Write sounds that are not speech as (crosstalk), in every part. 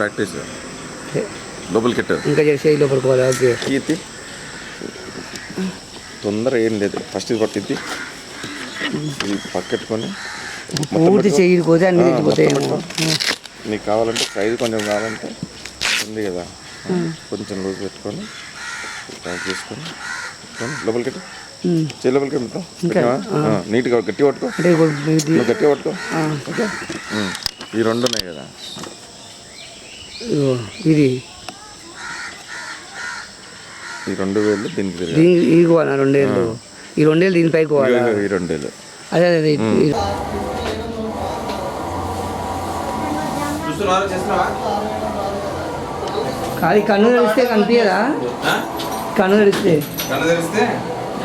Practice. లోపలికి ఎట్టు ఇంకా చేసే లోపలికి పోవాలి ఓకే. కీర్తి. తొందర ఏం లేదు. ఫస్ట్ ఇది పట్టిద్ది. ఇది పక్కెట్టుకొని పూర్తి చెయ్యి పోతే అన్ని తెచ్చిపోతాయి. నీకు కావాలంటే సైజు కొంచెం కావాలంటే ఉంది కదా. కొంచెం లూజ్ పెట్టుకొని టైట్ చేసుకొని లోపలికి చేయి లోపలికి నీట్గా గట్టి పట్టుకో. గట్టిగా పట్టుకో. ఓకే. ఈ రెండు ఉన్నాయి కదా. ఇది. ఈ రెండు వేలు దీనికి తిరిగి దీని ఇది పోవాలా రెండేళ్ళు? ఈ రెండేళ్ళు దీనిపైకి పోవాలా? ఈ రెండు వేలు అదే అదే. కాదు కన్ను తెరిస్తే కనిపించదా? కన్ను తెరిస్తే. కళ్ళు తెరిస్తే?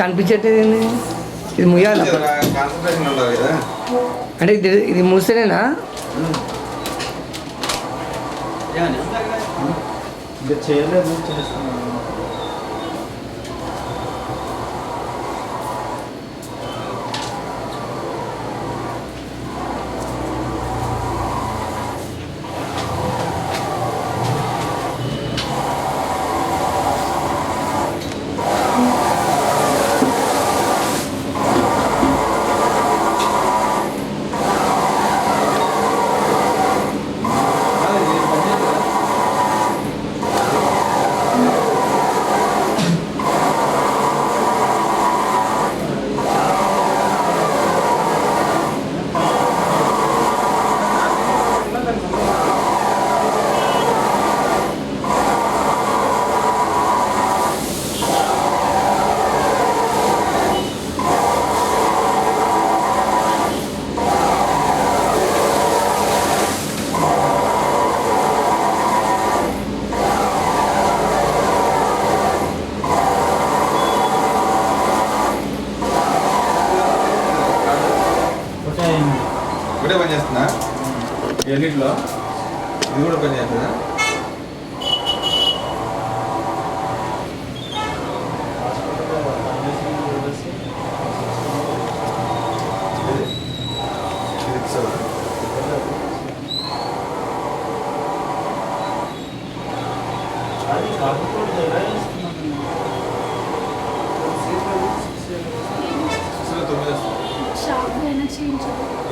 కనిపించట్లేదు ఏంది? ఇది ముయ్యాల? అంటే ఇది ఇది మూస్తేనేనా ఇంకా చేయలేదు చేస్తున్నాను ఒకటే ఒకటే పని చేస్తుందా ఎన్నిట్లో ఇది కూడా పని చేస్తుందా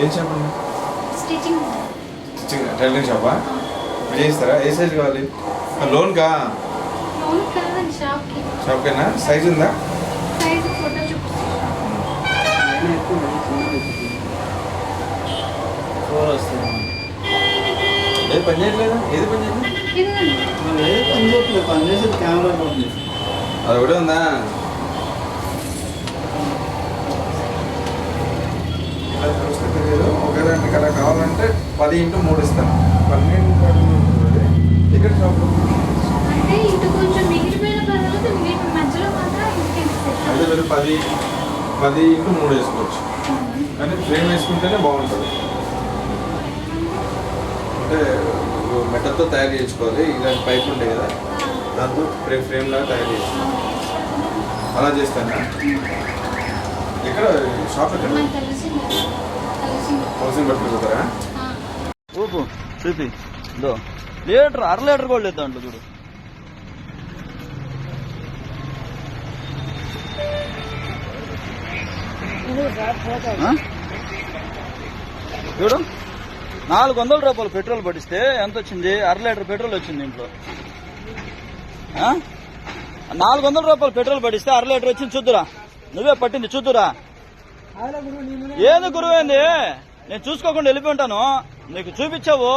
ఏం షాప్ అండి స్టిచ్చింగ్ స్టిచ్చింగ్ టైలరింగ్ షాపా మీరు చేస్తారా? ఏ సైజ్ కావాలి? లోన్ కా? లోన్ కాదండి షాప్కి షాప్ కైనా? సైజ్ ఉందా? సైజు ఫోటో చూపిస్తాను. ఫోర్ వస్తుంది. ఏది పని చేయట్లేదా? ఏది పని చేయట్లేదు? ఏ పని చేయట్లేదు పని చేసేది కెమెరా ఉంది అది ఒకటే ఉందా? అది అలా కావాలంటే పది ఇంటూ మూడు ఇస్తాను పన్నెండు ఇక్కడ షాప్. అయితే మీరు పది పది ఇంటూ మూడు వేసుకోవచ్చు. కానీ ఫ్రేమ్ వేసుకుంటేనే బాగుంటుంది. అంటే మెటల్తో తయారు చేయించుకోవాలి. ఇలాంటి పైప్ ఉంటాయి కదా దాంతో ఫ్రేమ్ ఫ్రేమ్ లాగా తయారు చేసుకోవాలి అలా చేస్తానా? ఎక్కడ? షాప్ ఎక్కడ? హౌసింగ్ పట్టుకుంటారా ఊపు చూపి. దో లీటర్ అర లీటర్ కూడా లేదు దాంట్లో చూడు? చూడు. నాలుగు వందల రూపాయలు పెట్రోల్ పట్టిస్తే ఎంత వచ్చింది? అర లీటర్ పెట్రోల్ వచ్చింది ఇంట్లో. ఆ? నాలుగు వందల రూపాయలు పెట్రోల్ పట్టిస్తే అర లీటర్ వచ్చింది చూద్దురా. నువ్వే పట్టింది చూద్దురా. ఏది గురువు ఏంది? నేను చూసుకోకుండా వెళ్ళిపోయి ఉంటాను నీకు చూపించావు.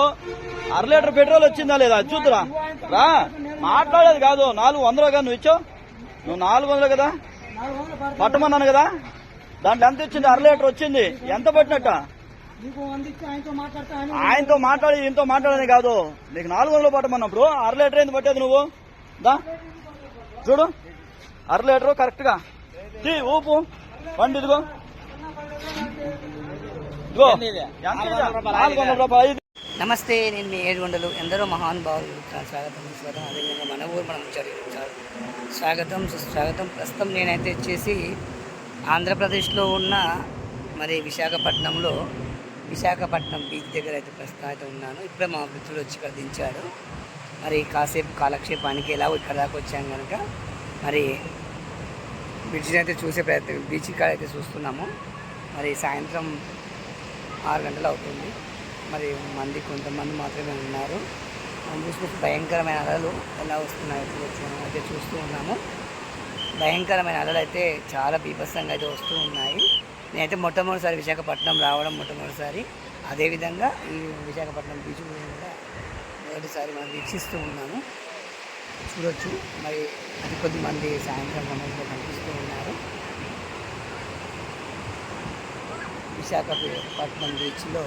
అర లీటర్ పెట్రోల్ వచ్చిందా లేదా? చూద్దురా. రా. మాట్లాడేది కాదు. నాలుగు వందలు కదా నువ్వు ఇచ్చావు? నువ్వు నాలుగు వందలు కదా? పట్టమన్నాను కదా? దాంట్లో ఎంత ఇచ్చింది? అర లీటర్ వచ్చింది. ఎంత పట్టినట్ట? ఆయనతో మాట్లాడి ఈయనతో మాట్లాడేది కాదు. నీకు నాలుగు వందలు పట్టమన్నప్పుడు అర లీటర్ ఏంది పట్టేది నువ్వు? దా. చూడు. అర లీటర్ కరెక్ట్గా. తీ ఊపు. పండి ఇదిగో. నమస్తే నేను మీ ఏడుగొండలు. ఎందరో మహానుభావులు స్వాగతం స్వాగతం. అదేవిధంగా మన ఊరు మనం స్వాగతం సుస్వాగతం. ప్రస్తుతం నేనైతే వచ్చేసి ఆంధ్రప్రదేశ్లో ఉన్న మరి విశాఖపట్నంలో విశాఖపట్నం బీచ్ దగ్గర అయితే ప్రస్తుతం అయితే ఉన్నాను. ఇప్పుడే మా మిత్రుడు వచ్చి ఇక్కడ దించాడు. మరి కాసేపు కాలక్షేపానికి ఎలాగో ఇక్కడ దాకా వచ్చాం కనుక మరి బ్రిడ్జిని అయితే చూసే ప్రయత్నం బీచ్ కాడ అయితే చూస్తున్నాము. మరి సాయంత్రం ఆరు గంటలు అవుతుంది. మరి మంది కొంతమంది మాత్రమే ఉన్నారు. చూసుకుంటే భయంకరమైన అలలు ఎలా వస్తున్నాయో అయితే చూస్తూ ఉన్నాము. భయంకరమైన అలలు అయితే చాలా బీభత్సంగా అయితే వస్తూ ఉన్నాయి. నేనైతే మొట్టమొదటిసారి విశాఖపట్నం రావడం మొట్టమొదటిసారి. అదేవిధంగా ఈ విశాఖపట్నం బీచ్ కూడా మొదటిసారి మనం వీక్షిస్తూ ఉన్నాము. చూడొచ్చు. మరి అది కొద్ది మంది సాయంత్రం సమయంలో కనిపిస్తూ ఉన్నారు. విశాఖపట్నం బీచ్లో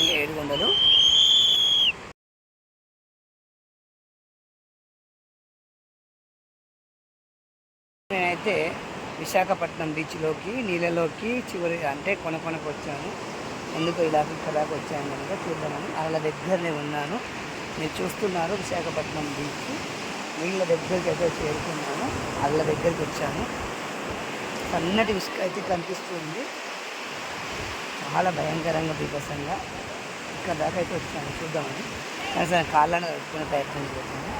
ఈ ఏడుగొండలు నేనైతే విశాఖపట్నం బీచ్లోకి నీళ్ళలోకి చివరి అంటే కొన కొనకు వచ్చాను. ఎందుకు ఇలా ఇక్కడాకు వచ్చాను కనుక చూద్దామని. వాళ్ళ దగ్గరనే ఉన్నాను. మీరు చూస్తున్నారు విశాఖపట్నం బీచ్. నీళ్ళ దగ్గరికి అయితే చేరుకున్నాను. వాళ్ళ దగ్గరికి వచ్చాను. సన్నటి ఇసుక అయితే కనిపిస్తుంది. చాలా భయంకరంగా బీభత్సంగా ఇక్కడ దాకా అయితే వచ్చాను చూద్దామని. కనీసం కాళ్ళను కట్టుకునే ప్రయత్నం చేశాను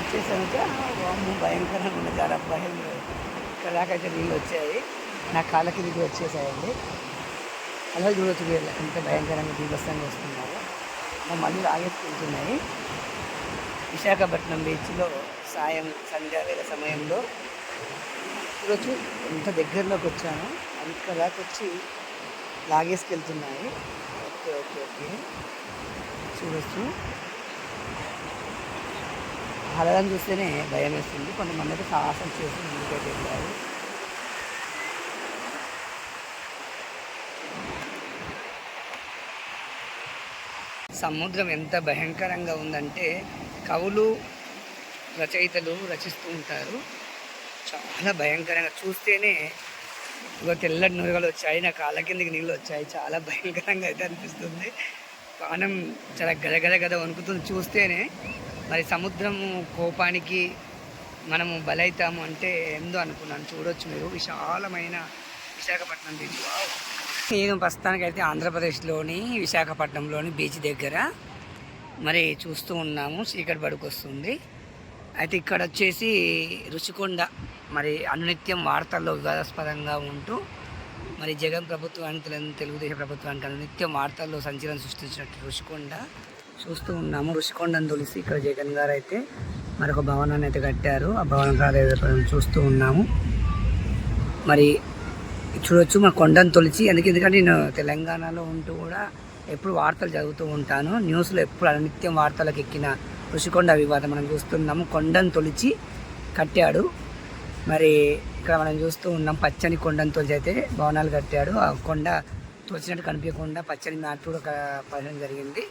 వచ్చేసాక వాము భయంకరంగా ఉంది చాలా భయం. ఇక్కడ దాకా అయితే నీళ్ళు వచ్చాయి. నా కాళ్ళకి దిగి వచ్చేసాయండి. అలా చూడొచ్చు వీళ్ళు ఎంత భయంకరంగా బీభత్సంగా వస్తున్నారు. మా మళ్ళీ ఆగేసుకుంటున్నాయి. విశాఖపట్నం బీచ్లో సాయం సంధ్యా వేళ సమయంలో. చూడొచ్చు ఎంత దగ్గరలోకి వచ్చాను. ఇక్కడ వచ్చి లాగేసుకెళ్తున్నాయి. Okay okay okay. చూడొచ్చు. హలదని చూస్తేనే భయం వేస్తుంది. కొంతమంది అయితే సాహసం చేసి ముందుకైతే వెళ్ళారు. సముద్రం ఎంత భయంకరంగా ఉందంటే కవులు రచయితలు రచిస్తూ ఉంటారు. చాలా భయంకరంగా. చూస్తేనే ఇగో తెల్లటి నురగలు వచ్చాయి. నా కాళ్ళ కిందకి నీళ్ళు వచ్చాయి. చాలా భయంకరంగా అయితే అనిపిస్తుంది. పానం చాలా గదగద గద వణుకుతుంది. చూస్తేనే మరి సముద్రం కోపానికి మనము బలైతాము అంటే ఎందు అనుకున్నాను. చూడొచ్చు మీరు. విశాలమైన విశాఖపట్నం బీచ్ నేను నేను ప్రస్తుతానికైతే ఆంధ్రప్రదేశ్లోని విశాఖపట్నంలోని బీచ్ దగ్గర మరి చూస్తూ ఉన్నాము. చీకటి పడుకొస్తుంది అయితే ఇక్కడ వచ్చేసి రుషికొండ మరి అనునిత్యం వార్తల్లో వివాదాస్పదంగా ఉంటూ మరి జగన్ ప్రభుత్వానికి తెలుగుదేశం ప్రభుత్వానికి అనునిత్యం వార్తల్లో సంచలనం సృష్టించినట్టు రుషికొండ చూస్తూ ఉన్నాము. రుషికొండను తొలిసి ఇక్కడ జగన్ గారు అయితే మరొక భవనాన్ని అయితే కట్టారు. ఆ భవనం కాదు చూస్తూ ఉన్నాము. మరి చూడొచ్చు మా కొండను తొలిచి ఎందుకు ఎందుకంటే నేను తెలంగాణలో ఉంటూ కూడా ఎప్పుడు వార్తలు చదువుతూ ఉంటాను. న్యూస్లో ఎప్పుడు నిత్యం వార్తలకు ఎక్కిన ఋషికొండ వివాదం మనం చూస్తున్నాము. కొండను తొలిచి కట్టాడు. మరి ఇక్కడ మనం చూస్తూ ఉన్నాం పచ్చని కొండను తొలిచి అయితే భవనాలు కట్టాడు. ఆ కొండ తోచినట్టు కనిపించకుండా పచ్చని మ్యాట్ కూడా క- పడడం జరిగింది.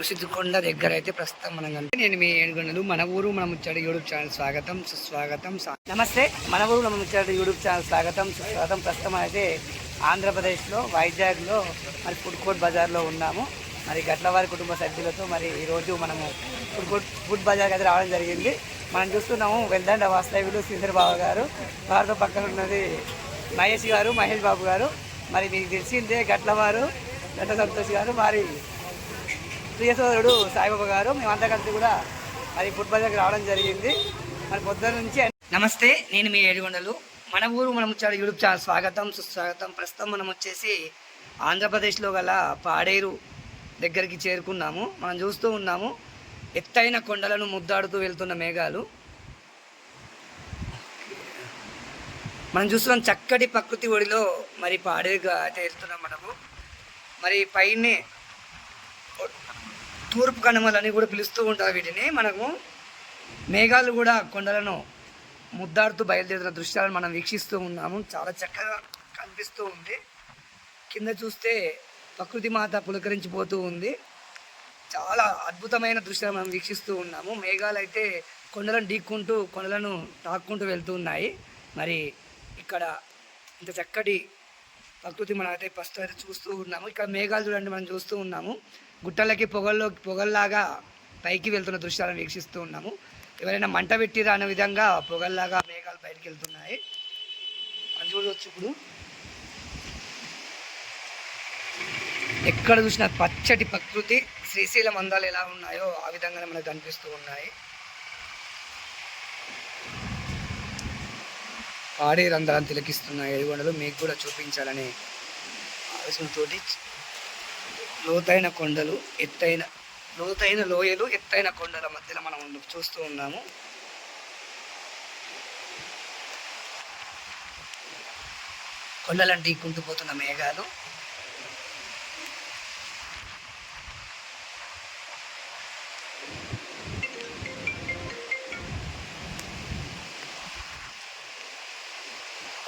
ఋషికొండ దగ్గర అయితే ప్రస్తుతం మనం కనిపి నేను మీ ఏడుగొండలు మన ఊరు మన ముచ్చడి యూట్యూబ్ ఛానల్ స్వాగతం సుస్వాగతం నమస్తే మన ఊరు మన ముచ్చడి యూట్యూబ్ ఛానల్ స్వాగతం సుస్వాగతం. ప్రస్తుతం అయితే ఆంధ్రప్రదేశ్లో వైజాగ్లో మరి ఫుడ్ కోర్ట్ బజార్లో ఉన్నాము. మరి గట్లవారి కుటుంబ సభ్యులతో మరి ఈరోజు మనము ఫుడ్ కోర్ట్ బజార్కి అయితే రావడం జరిగింది. మనం చూస్తున్నాము వెల్దండ వాస్తవ్యులు శ్రీధర్ బాబు గారు. వారితో పక్కన ఉన్నది మహేష్ గారు మహేష్ బాబు గారు. మరి మీకు తెలిసిందే గట్లవారు గట్ల సంతోష్ గారు మరి ప్రియ సోదరుడు సాయిబాబా గారు. మేమంతా కలిసి కూడా మరి ఫుడ్ బజార్కి రావడం జరిగింది. మరి పొద్దున్న నుంచి నమస్తే నేను మీ ఏడుగొండలు. మన ఊరు మనం వచ్చాడు యూట్యూబ్ ఛానల్ స్వాగతం సుస్వాగతం. ప్రస్తుతం మనం వచ్చేసి ఆంధ్రప్రదేశ్లో గల పాడేరు దగ్గరికి చేరుకున్నాము. మనం చూస్తూ ఉన్నాము. ఎత్తైన కొండలను ముద్దాడుతూ వెళ్తున్న మేఘాలు. మనం చూస్తున్నాం చక్కటి ప్రకృతి ఒడిలో మరి పాడేగా అయితే వెళ్తున్నాం మనము. మరి పైనే తూర్పు కనుమలని కూడా పిలుస్తూ ఉంటారు వీటిని. మనము మేఘాలు కూడా కొండలను ముద్దాడుతూ బయలుదేరుతున్న దృశ్యాలను మనం వీక్షిస్తూ ఉన్నాము. చాలా చక్కగా కనిపిస్తూ ఉంది. కింద చూస్తే ప్రకృతి మాత పులకరించిపోతూ ఉంది. చాలా అద్భుతమైన దృశ్యాలు మనం వీక్షిస్తూ ఉన్నాము. మేఘాలు అయితే కొండలను ఢీక్కుంటూ కొండలను తాక్కుంటూ వెళ్తూ ఉన్నాయి. మరి ఇక్కడ ఇంత చక్కటి ప్రకృతి మనం అయితే ఫస్ట్ అయితే చూస్తూ ఉన్నాము. ఇక్కడ మేఘాలు చూడండి మనం చూస్తూ ఉన్నాము. గుట్టలకి పొగల్లో పొగల్లాగా పైకి వెళ్తున్న దృశ్యాలను వీక్షిస్తూ ఉన్నాము. ఎవరైనా మంట పెట్టిరా అనే విధంగా పొగల్లాగా మేఘాలు బయటికి వెళ్తున్నాయి. మనం చూడవచ్చు ఇప్పుడు. ఎక్కడ చూసినా పచ్చటి ప్రకృతి. శ్రీశైలం అందాలు ఎలా ఉన్నాయో ఆ విధంగానే మనకు కనిపిస్తూ ఉన్నాయి. పాడే రంధ్రాలు తిలకిస్తున్నాయి ఏడుగొండలు మీకు కూడా చూపించాలని ఆలోచనతోటి లోతైన కొండలు ఎత్తైన లోతైన లోయలు ఎత్తైన కొండల మధ్యలో మనం చూస్తూ ఉన్నాము. కొండలంటే కుంటుపోతున్న మేఘాలు.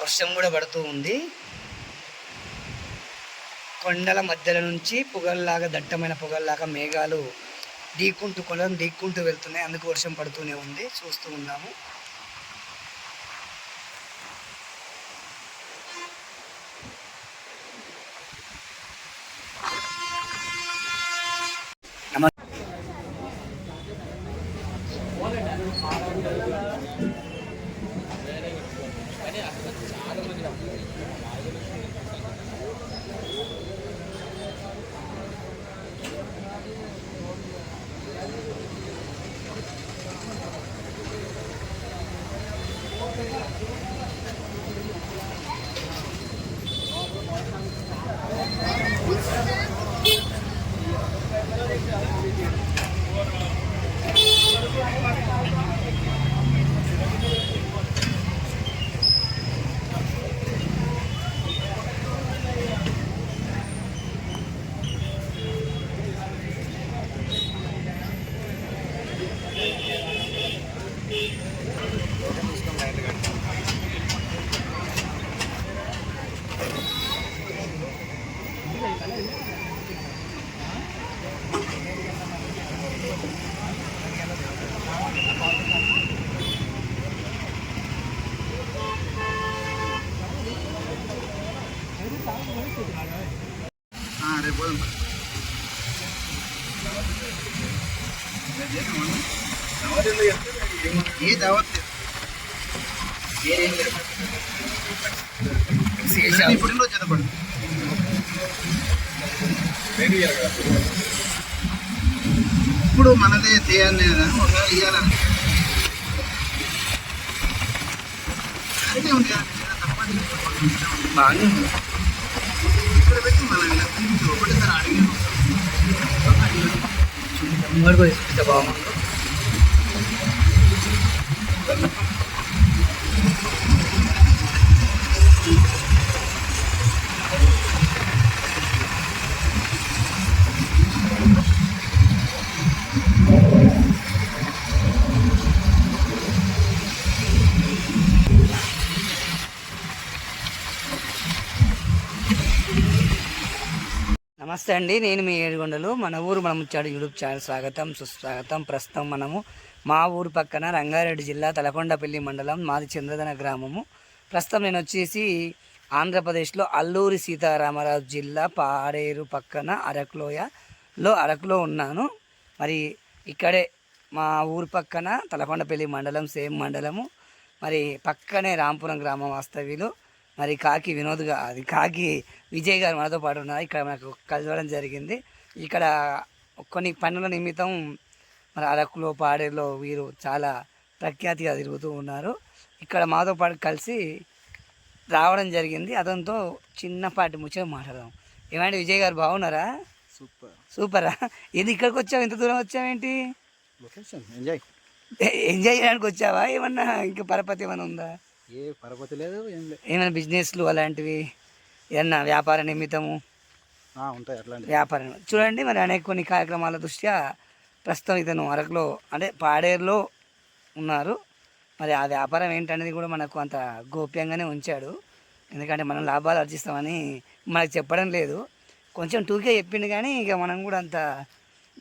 వర్షం కూడా పడుతూ ఉంది. కొండల మధ్యలో నుంచి పొగల్లాగా దట్టమైన పొగల్లాగా మేఘాలు ఢీకుంటూ కొండలు ఢీకుంటూ వెళ్తున్నాయి. అందుకు వర్షం పడుతూనే ఉంది. చూస్తూ ఉన్నాము. నమ ఏ ఇప్పుడు మనదే చేయాలి ఒకవేళ ఇవ్వాలని. బాగానే ఉంది. ఇక్కడ పెట్టి మనం ఇలా తిరిగి ఒకటేసారి అడిగి ముంగడు కూడా నమస్తే అండి. నేను మీ ఏడుగొండలు. మన ఊరు మన ముచ్చాడు యూట్యూబ్ ఛానల్ స్వాగతం సుస్వాగతం ప్రస్తుతం మనము మా ఊరు పక్కన రంగారెడ్డి జిల్లా తలకొండపల్లి మండలం మాది చంద్రధన గ్రామము. ప్రస్తుతం నేను వచ్చేసి ఆంధ్రప్రదేశ్లో అల్లూరి సీతారామరాజు జిల్లా పాడేరు పక్కన అరకులోయలో అరకులో ఉన్నాను. మరి ఇక్కడే మా ఊరు పక్కన తలకొండపల్లి మండలం సేమ్ మండలము. మరి పక్కనే రాంపురం గ్రామం వాస్తవ్యులు. మరి కాకి వినోద్గా అది కాకి విజయ్ గారు మనతో పాటు ఉన్నారు. ఇక్కడ మనకు కలవడం జరిగింది. ఇక్కడ కొన్ని పనుల నిమిత్తం మరి అరకులో పాడేలో వీరు చాలా ప్రఖ్యాతిగా తిరుగుతూ ఉన్నారు. ఇక్కడ మాతో పాటు కలిసి రావడం జరిగింది. అతనితో చిన్నపాటి ముచ్చట మాట్లాడదాం. ఏమంటే విజయ్ గారు బాగున్నారా? సూపర్. సూపరా? ఇది ఇక్కడికి వచ్చావు? ఇంత దూరం వచ్చావేంటి ఎంజాయ్. ఎంజాయ్ చేయడానికి వచ్చావా? ఏమన్నా ఇంకా పరపతి ఏమైనా ఉందా? ఏ పరపతి లేదు ఏం లేదు. ఏమైనా బిజినెస్లు అలాంటివి ఏమన్నా వ్యాపార నిమిత్తము? ఉంటాయి అట్లాంటి వ్యాపారం చూడండి మరి అనేక కొన్ని కార్యక్రమాల దృష్ట్యా ప్రస్తుతం ఇతను అరకులో అంటే పాడేరులో ఉన్నారు. మరి ఆ వ్యాపారం ఏంటనేది కూడా మనకు అంత గోప్యంగానే ఉంచాడు. ఎందుకంటే మనం లాభాలు ఆర్జిస్తామని మనకు చెప్పడం లేదు. కొంచెం టూకే చెప్పిండు కానీ ఇక మనం కూడా అంత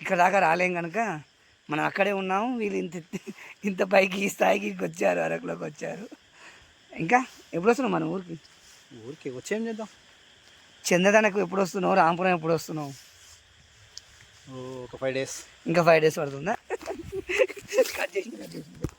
ఇక్కడ దాకా రాలేం కనుక మనం అక్కడే ఉన్నాము. వీళ్ళు ఇంత ఇంత పైకి ఈ స్థాయికి వచ్చారు అరకులోకి వచ్చారు. ఇంకా ఎప్పుడు వస్తున్నావు మన ఊరికి? ఊరికి వచ్చేం చేద్దాం? చందదనకు ఎప్పుడు వస్తున్నావు రాంపురం ఎప్పుడు వస్తున్నావు ఒక ఫైవ్ డేస్. ఇంకా ఫైవ్ డేస్ పడుతుందా? (laughs)